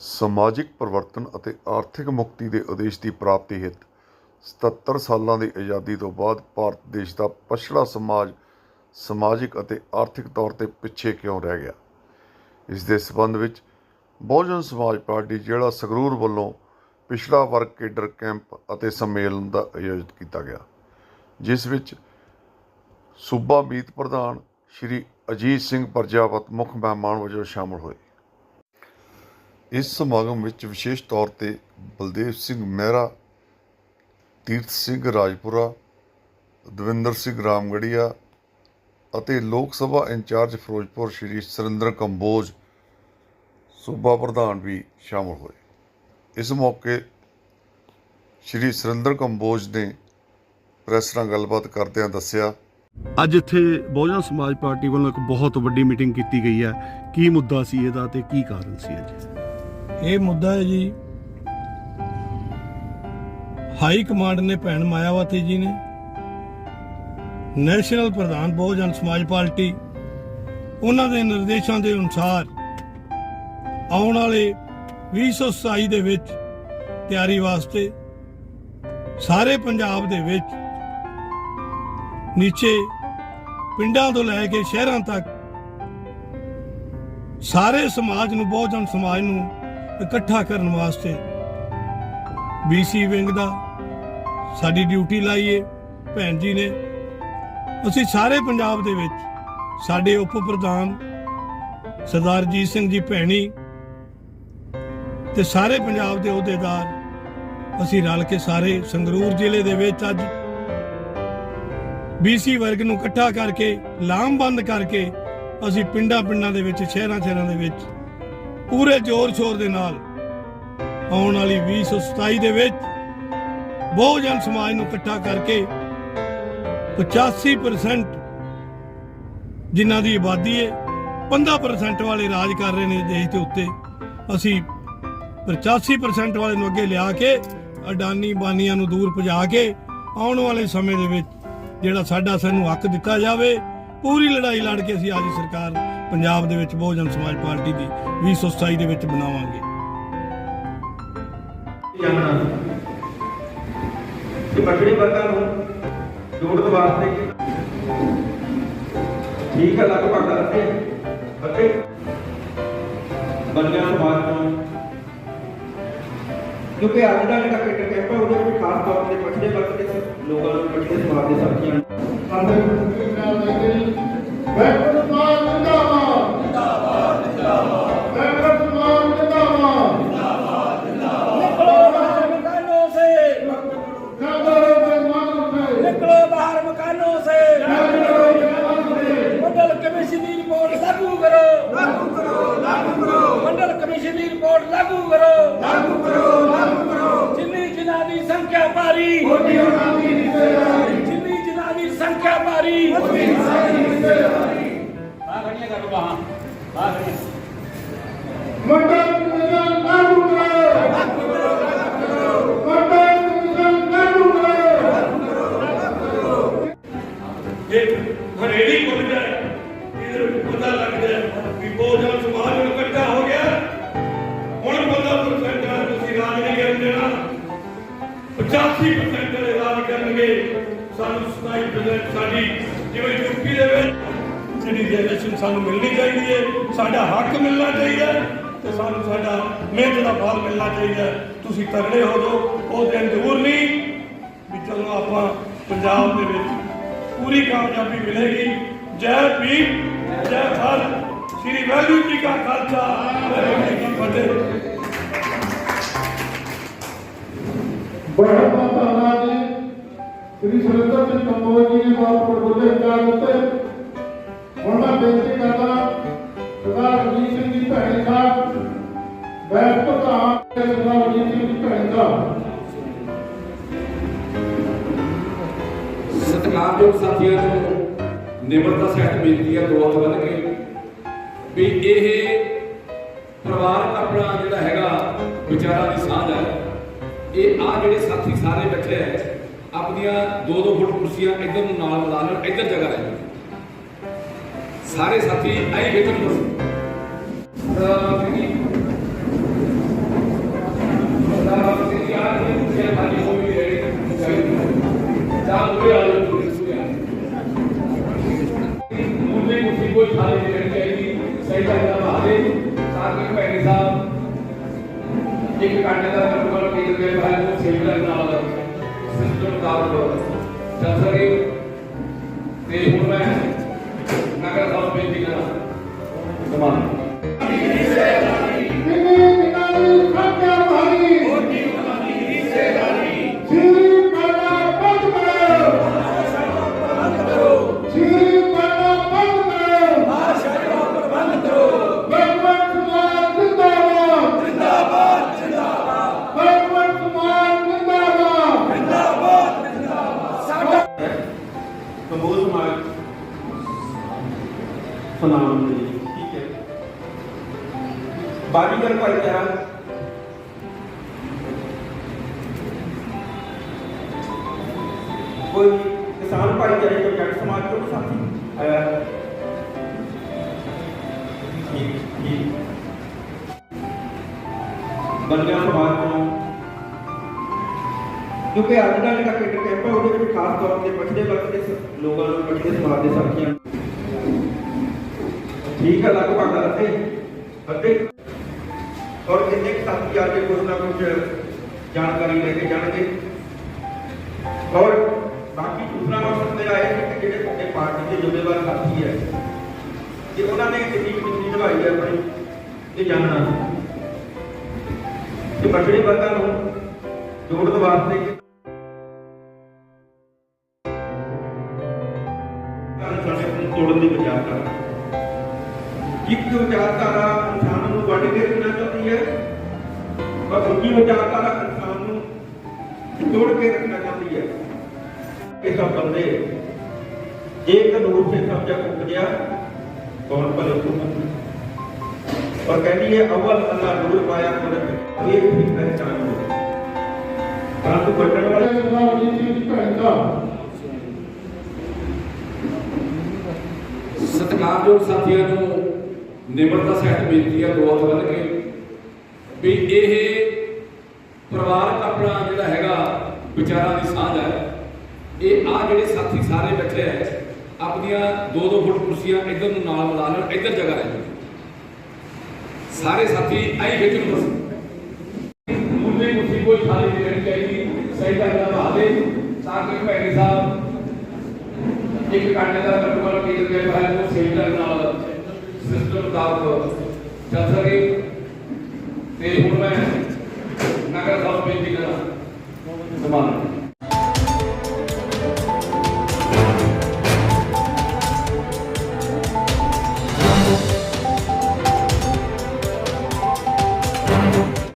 ਸਮਾਜਿਕ ਪਰਿਵਰਤਨ ਅਤੇ ਆਰਥਿਕ ਮੁਕਤੀ ਦੇ ਉਦੇਸ਼ ਦੀ ਪ੍ਰਾਪਤੀ ਹਿੱਤ। 77 ਸਾਲਾਂ ਦੀ ਆਜ਼ਾਦੀ ਤੋਂ ਬਾਅਦ ਭਾਰਤ ਦੇਸ਼ ਦਾ ਪਛੜਾ ਸਮਾਜ ਸਮਾਜਿਕ ਅਤੇ ਆਰਥਿਕ ਤੌਰ ਤੇ ਪਿੱਛੇ ਕਿਉਂ ਰਹਿ ਗਿਆ? ਇਸ ਦੇ ਸਬੰਧ ਵਿੱਚ ਬਹੁਜਨ ਸਮਾਜ ਪਾਰਟੀ ਜਿਹੜਾ ਸੰਗਰੂਰ ਵੱਲੋਂ ਪਿਛੜਾ ਵਰਗ ਕੇਡਰ ਕੈਂਪ ਅਤੇ ਸੰਮੇਲਨ ਦਾ ਆਯੋਜਿਤ ਕੀਤਾ ਗਿਆ, ਜਿਸ ਵਿੱਚ ਸੂਬਾ ਮੀਤ ਪ੍ਰਧਾਨ ਸ਼੍ਰੀ ਅਜੀਤ ਸਿੰਘ ਪ੍ਰਜਾਪਤ ਮੁੱਖ ਮਹਿਮਾਨ ਵਜੋਂ ਸ਼ਾਮਲ ਹੋਏ। ਇਸ ਸਮਾਗਮ ਵਿੱਚ ਵਿਸ਼ੇਸ਼ ਤੌਰ ਤੇ ਬਲਦੇਵ ਸਿੰਘ ਮਹਿਰਾ, ਤੀਰਥ ਸਿੰਘ ਰਾਜਪੁਰਾ, ਦਵਿੰਦਰ ਸਿੰਘ ਰਾਮਗੜੀਆ ਅਤੇ ਲੋਕ ਸਭਾ ਇੰਚਾਰਜ ਫਿਰੋਜ਼ਪੁਰ ਸ਼੍ਰੀ ਸੁਰਿੰਦਰ ਕੰਬੋਜ ਸੂਬਾ ਪ੍ਰਧਾਨ ਵੀ ਸ਼ਾਮਲ ਹੋਏ। ਇਸ ਮੌਕੇ ਸ਼੍ਰੀ ਸੁਰਿੰਦਰ ਕੰਬੋਜ ਨੇ ਪ੍ਰੈਸ ਨਾਲ ਗੱਲਬਾਤ ਕਰਦਿਆਂ ਦੱਸਿਆ, ਅੱਜ ਇੱਥੇ ਬਹੁਜਨ ਸਮਾਜ ਪਾਰਟੀ ਵੱਲੋਂ ਇੱਕ ਬਹੁਤ ਵੱਡੀ ਮੀਟਿੰਗ ਕੀਤੀ ਗਈ ਹੈ। ਕੀ ਮੁੱਦਾ ਸੀ ਇਹਦਾ ਤੇ ਕੀ ਕਾਰਨ ਸੀ ਅੱਜ? ਇਹ ਮੁੱਦਾ ਹੈ ਜੀ। ਹਾਈ ਕਮਾਂਡ ਨੇ ਭੈਣ ਮਾਇਆਵਤੀ ਜੀ ਨੇ ਨੈਸ਼ਨਲ ਪ੍ਰਧਾਨ ਬਹੁਜਨ ਸਮਾਜ ਪਾਰਟੀ, ਉਹਨਾਂ ਦੇ ਨਿਰਦੇਸ਼ਾਂ ਦੇ ਅਨੁਸਾਰ ਆਉਣ ਵਾਲੇ 2027 ਦੇ ਵਿੱਚ ਤਿਆਰੀ ਵਾਸਤੇ ਸਾਰੇ ਪੰਜਾਬ ਦੇ ਵਿੱਚ ਨੀਚੇ ਪਿੰਡਾਂ ਤੋਂ ਲੈ ਕੇ ਸ਼ਹਿਰਾਂ ਤੱਕ ਸਾਰੇ ਸਮਾਜ ਨੂੰ, ਬਹੁਜਨ ਸਮਾਜ ਨੂੰ ਇਕੱਠਾ ਕਰਨ ਵਾਸਤੇ ਬੀਸੀ ਵਿੰਗ ਦਾ ਸਾਡੀ ਡਿਊਟੀ ਲਾਈਏ ਭੈਣ ਜੀ ਨੇ। ਅਸੀਂ ਸਾਰੇ ਪੰਜਾਬ ਦੇ ਵਿੱਚ ਸਾਡੇ ਉਪ ਪ੍ਰਧਾਨ ਸਰਦਾਰ ਜੀਤ ਸਿੰਘ ਜੀ ਭੈਣੀ ਤੇ ਸਾਰੇ ਪੰਜਾਬ ਦੇ ਅਹੁਦੇਦਾਰ, ਅਸੀਂ ਰਲ ਕੇ ਸਾਰੇ ਸੰਗਰੂਰ ਜ਼ਿਲ੍ਹੇ ਦੇ ਵਿੱਚ ਅੱਜ ਬੀਸੀ ਵਰਗ ਨੂੰ ਇਕੱਠਾ ਕਰਕੇ, ਲਾਮਬੰਦ ਕਰਕੇ ਅਸੀਂ ਪਿੰਡਾਂ ਪਿੰਡਾਂ ਦੇ ਵਿੱਚ ਸ਼ਹਿਰਾਂ ਸ਼ਹਿਰਾਂ ਦੇ ਵਿੱਚ ਪੂਰੇ ਜ਼ੋਰ ਸ਼ੋਰ ਦੇ ਨਾਲ ਆਉਣ ਵਾਲੀ 2027 ਦੇ ਵਿੱਚ ਬਹੁਜਨ ਸਮਾਜ ਨੂੰ ਇਕੱਠਾ ਕਰਕੇ 85% ਜਿਨ੍ਹਾਂ ਦੀ ਆਬਾਦੀ ਹੈ 15% ਵਾਲੇ ਰਾਜ ਕਰ ਰਹੇ ਨੇ ਦੇਸ਼ ਦੇ ਉੱਤੇ। ਅਸੀਂ 85% ਵਾਲੇ ਨੂੰ ਅੱਗੇ ਲਿਆ ਕੇ, ਅਡਾਨੀ ਬਾਨੀਆਂ ਨੂੰ ਦੂਰ ਭਜਾ ਕੇ ਆਉਣ ਵਾਲੇ ਸਮੇਂ ਦੇ ਵਿੱਚ ਜਿਹੜਾ ਸਾਡਾ ਸਾਨੂੰ ਹੱਕ ਦਿੱਤਾ ਜਾਵੇ, ਪੂਰੀ ਲੜਾਈ ਲੜ ਕੇ ਅਸੀਂ ਆਜੀ ਸਰਕਾਰ ਪੰਜਾਬ ਦੇ ਵਿੱਚ ਬਹੁਜਨ ਸਮਾਜ ਪਾਰਟੀ ਦੀ 2027 ਦੇ ਵਿੱਚ ਬਣਾਵਾਂਗੇ। ਜਾਣਨਾ ਕਿ ਪਛੜੇ ਵਰਗਾਂ ਨੂੰ ਜੋੜਨ ਵਾਸਤੇ ਠੀਕ ਹੈ ਲਗਭਗ ਅੱਧੇ ਅੱਧੇ ਬੰਦਿਆਂ ਸਮਾਜ ਤੋਂ ਕਿਉਂਕਿ ਅੱਜ ਦਾ ਜਿਹੜਾ ਕ੍ਰਿਕਟ ਕੈਂਪ ਹੈ ਉਹਦੇ ਵਿੱਚ ਖਾਸ ਤੌਰ ਤੇ ਪਛੜੇ ਵਰਗ ਦੇ ਲੋਕਾਂ ਨੂੰ ਪਛੜੇ ਸਮਾਜ ਦੇ ਸਾਥੀਆਂ ਨੂੰ। ਨਿਕਲੋ 85% ਵਾਲੇ ਰਾਜ ਕਰਨਗੇ। ਸਾਨੂੰ 27% ਸਾਡੀ ਜਿਵੇਂ ਰਿਜ਼ਰਵੇਸ਼ਨ ਸਾਨੂੰ ਮਿਲਣੀ ਚਾਹੀਦੀ ਹੈ, ਸਾਡਾ ਹੱਕ ਮਿਲਣਾ ਚਾਹੀਦਾ ਹੈ ਤੇ ਸਾਨੂੰ ਸਾਡਾ ਮਿਹਨਤ ਦਾ ਫਲ ਮਿਲਣਾ ਚਾਹੀਦਾ ਹੈ। ਤੁਸੀਂ ਤਗੜੇ ਹੋ ਜਾਓ, ਉਹ ਦਿਨ ਦੂਰ ਨਹੀਂ ਵੀ ਚਲੋ ਆਪਾਂ ਪੰਜਾਬ ਦੇ ਵਿੱਚ ਪੂਰੀ ਕਾਮਯਾਬੀ ਮਿਲੇਗੀ। ਜੈ ਭੀਮ, ਜੈ ਭਾਰਤ, ਸ੍ਰੀ ਵਾਹਿਗੁਰੂ ਜੀ ਕਾ ਖਾਲਸਾ, ਵਾਹਿਗੁਰੂ ਜੀ ਕੀ ਫਤਿਹ। ਬੜਾ ਮਾਤਾ ਜੀ ਸ੍ਰੀ ਸੁਰਿੰਦਰ ਸਿੰਘ ਕੰਬੋਜ ਜੀ ਨੇ ਹੁਣ ਮੈਂ ਬੇਨਤੀ ਕਰਦਾ ਸਰਦਾਰ ਰਣਜੀਤ ਸਿੰਘ ਜੀ ਭੈਣ ਦਾ, ਬੈਠ ਪ੍ਰਧਾਨ ਸਰਦਾਰ ਵਜੀਦ ਸਿੰਘ ਜੀ ਭੈਣ ਦਾ। ਸਤਿਕਾਰਯੋਗ ਸਾਥੀਆਂ ਨੂੰ, ਨਿਮਰਤਾ ਸਹਿਤ ਬੇਨਤੀ ਹੈ ਦੁਆ ਹੱਥ ਬੰਨ ਕੇ, ਵੀ ਇਹ ਪਰਿਵਾਰ ਆਪਣਾ ਜਿਹੜਾ ਹੈਗਾ ਵਿਚਾਰਾ ਦੀ ਸਾਂਝ ਹੈ ਇਹ ਆ ਜਿਹੜੇ ਸਾਥੀ ਸਾਰੇ ਬੈਠੇ ਆਪਣੀਆਂ ਦੋ ਦੋ ਫੁੱਟ ਕੁਰਸੀਆਂ ਇੱਧਰ ਨੂੰ ਨਾਲ ਮਿਲਾ ਲੈਣ ਇੱਧਰ ਜਗ੍ਹਾ ਲੈ ਸਾਰੇ ਸਾਥੀ ਆਈ ਖੇਤਰ ਨੂੰ ਤਾਂ ਮੇਰੀ ਤਾਂ ਮੇਰੀ ਆ ਕੇ ਕੁਰਸੀਆਂ ਖਾਲੀ ਹੋ ਵੀ ਰਹੀ ਜਾਂ ਉਰੇ ਆ ਜਾਓ ਤੁਸੀਂ ਸੁਣਿਆ ਮੁੰਡੇ ਕੁਰਸੀ ਕੋਈ ਖਾਲੀ ਨਹੀਂ ਰਹਿਣੀ ਚਾਹੀਦੀ ਸਹੀ ਟਾਈਮ ਦਾ ਬਾਹਰੇ ਸਾਥੀ ਭੈਣੀ ਸਾਹਿਬ ਇੱਕ ਘੰਟੇ ਦਾ ਪ੍ਰੋਗਰਾਮ ਕੀ ਕਰਦੇ ਬਾਹਰ ਨੂੰ ਸੇਵਰ ਨਾਲ ਸਿਸਟਮ ਕਾਰਡ ਚੱਲ ਸਕੇ ਤੇ ਸੁਨਾਮ ਦੇ ਲਈ, ਠੀਕ ਹੈ ਬਾਜੀਗਰ ਭਾਈਚਾਰਾ ਕੋਈ ਕਿਸਾਨ ਭਾਈਚਾਰੇ ਤੋਂ ਜੱਟ ਸਮਾਜ ਤੋਂ ਵੀ ਸਾਥੀ ਆਇਆ ਹੈ? ਜੀ ਜੀ ਬੰਦਿਆਂ ਸਮਾਜ ਤੋਂ ਕਿਉਂਕਿ ਅੱਜ ਦਾ ਜਿਹੜਾ ਕ੍ਰਿਕਟ ਕੈਂਪ ਹੈ ਉਹਦੇ ਵਿੱਚ ਖਾਸ ਤੌਰ ਤੇ ਪਛੜੇ ਵਰਗ ਠੀਕ ਹੈ ਲਗਭਗ ਅੱਧੇ ਅੱਧੇ ਔਰ ਕਿੰਨੇ ਸਾਥੀ ਆ ਕੁਝ ਨਾ ਕੁਝ ਜਾਣਕਾਰੀ ਲੈ ਕੇ ਜਾਣਗੇ। ਔਰ ਬਾਕੀ ਦੂਸਰਾ ਮਕਸਦ ਮੇਰਾ ਇਹ ਹੈ ਕਿ ਜਿਹੜੇ ਸਾਡੇ ਪਾਰਟੀ ਦੇ ਜ਼ਿੰਮੇਵਾਰ ਸਾਥੀ ਹੈ, ਕਿ ਉਹਨਾਂ ਨੇ ਕਿੰਨੀ ਕਿੰਨੀ ਨਿਭਾਈ ਹੈ ਆਪਣੀ, ਇਹ ਜਾਣਨਾ। ਕਿ ਪਛੜੇ ਵਰਗਾਂ ਨੂੰ ਜੋੜਨ ਵਾਸਤੇ ਤੋੜਨ ਦੀ ਵਿਚਾਰਧਾਰਾ ਇੱਕ ਵਿਚਾਰਧਾਰਾ ਇਨਸਾਨ ਨੂੰ ਵੱਢ ਕੇ ਰੱਖਣਾ ਚਾਹੁੰਦੀ ਹੈ ਪਰ ਦੂਜੀ ਵਿਚਾਰਧਾਰਾ ਇਨਸਾਨ ਨੂੰ ਜੋੜ ਕੇ ਰੱਖਣਾ ਚਾਹੁੰਦੀ ਹੈ ਇਹ ਸਭ ਬੰਦੇ ਜੇ ਕਾਨੂੰਨ ਸੇ ਸਮਝਾ ਮੁੱਕ ਗਿਆ ਕੌਣ ਭਲੇ ਤੁਮ और कहती है अव्वल अल्लाह नूर पाया कुदरत एक भी पहचान हो परंतु बटन वाले ਸਤਿਕਾਰਯੋਗ ਸਾਥੀਆਂ ਨੂੰ ਨਿਮਰਤਾ ਸਹਿਤ ਬੇਨਤੀ ਹੈ ਦੋ ਹੱਥ ਬੰਨ ਕੇ ਵੀ ਇਹ ਪਰਿਵਾਰਕ ਆਪਣਾ ਜਿਹੜਾ ਹੈਗਾ ਵਿਚਾਰਾਂ ਦੀ ਸਾਂਝ ਹੈ ਇਹ ਆ ਜਿਹੜੇ ਸਾਥੀ ਸਾਰੇ ਬੈਠੇ ਹੈ ਆਪਣੀਆਂ ਦੋ ਦੋ ਫੁੱਟ ਕੁਰਸੀਆਂ ਇੱਧਰ ਨੂੰ ਨਾਲ ਮਿਲਾ ਲੈਣ, ਇੱਧਰ ਜਗ੍ਹਾ ਰਹਿ ਜਾਵੇ ਸਾਰੇ ਸਾਥੀ ਆਈ ਖਿੱਚ ਨੂੰ ਮੁੰਡੇ ਕੁਰਸੀ ਕੋਈ ਖਾਲੀ ਨਹੀਂ ਰਹਿਣੀ ਚਾਹੀਦੀ, ਸਹੀ ਟਾਈਮ ਦਾ। ਤਾਂ ਕਿ ਭੈਣੀ ਸਾਹਿਬ, ਇੱਕ ਘੰਟੇ ਦਾ ਪ੍ਰੋਗਰਾਮ ਕੀ ਕਰਦੇ ਬਾਹਰ ਨੂੰ ਸੇਵਰ ਨਾਲ ਸਿਸਟਮ ਕਾਰਡ ਚੱਲ ਸਕੇ ਤੇ ਹੁਣ ਮੈਂ